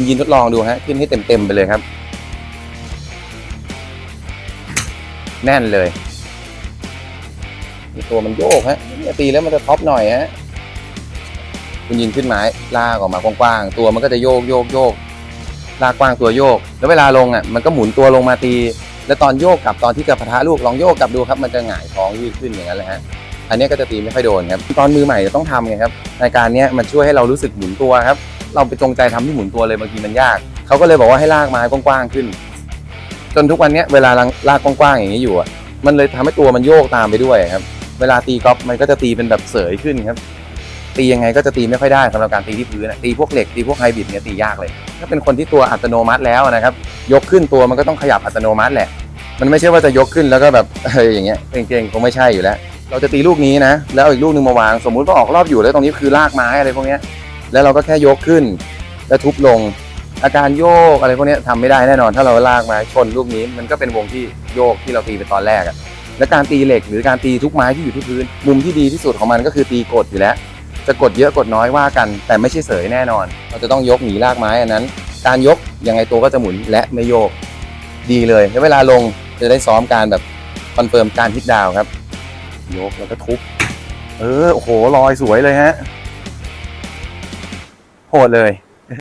คุณยินทดลองดูฮะขึ้นให้เต็มๆไปเลยครับ แน่นเลยตัวมันโยกฮะตีแล้วมันจะท็อปหน่อยฮะคุณยินขึ้นไม้ลากออกมากว้างๆตัวมันก็จะโยกโยกโยกลากกว้างตัวโยก แล้วเวลาลงอะมันก็หมุนตัวลงมาตี แล้วตอนโยกกับตอนที่กระพะทะลูกลองโยกกับดูครับ มันจะหงายท้องยืดขึ้นอย่างนั้นแหละฮะอันนี้ก็จะตีไม่ค่อยโดนครับ ตอนมือใหม่จะต้องทำไงครับรายการนี้มันช่วยให้เรารู้สึกหมุนตัวครับ เราไปจงใจทำที่หมุนตัวเลยบางทีมันยาก เขาก็เลยบอกว่าให้ลากไม้กว้างๆขึ้น จนทุกวันนี้เวลาลากกว้างๆอย่างนี้อยู่อะมันเลยทำให้ตัวมันโยกตามไปด้วยครับ เวลาตีกอล์ฟมันก็จะตีเป็นแบบเสยขึ้นครับ ตียังไงก็จะตีไม่ค่อยได้สำหรับการตีที่พื้นอะตีพวกเหล็กตีพวกไฮบริดเนี่ยตียากเลย ถ้าเป็นคนที่ตัวอัตโนมัติแล้วนะครับ ยกขึ้นตัวมันก็ต้องขยับอัตโนมัติแหละ มันไม่ใช่ว่าจะยกขึ้นแล้วก็แบบเอออย่างเงี้ยเก่งๆคงไม่ใช่อยู่แล้ว เราจะตีลูกนี้นะ แล้วอีกลูกหนึ่งมาวาง สมมุติว่าออกรอบอยู่แล้วตรงนี้คือลากไม้อะไรพวกเนี้ย แล้วเราก็แค่ยกขึ้น แล้วทุบลง อาการโยกอะไรพวกนี้ยทำไม่ได้แน่นอน ถ้าเราลากไม้ชนลูกนี้มันก็เป็นวงที่โยกที่เราตีไปตอนแรกอะและการตีเหล็กหรือการตีทุกไม้ที่อยู่ที่พื้น มุมที่ดีที่สุดของมันก็คือตีกดอยู่แล้ว จะกดเยอะกดน้อยว่ากัน แต่ไม่ใช่เสยแน่นอน เราจะต้องยกหนีลากไม้อันนั้น การยกยังไงตัวก็จะหมุนและไม่โยก ดีเลยแล้วเวลาลงจะได้ซ้อมการแบบคอนเฟิร์มการฮิตดาวครับยกแล้วก็ทุบ เออโอ้โหลอยสวยเลยฮะ โหดเลย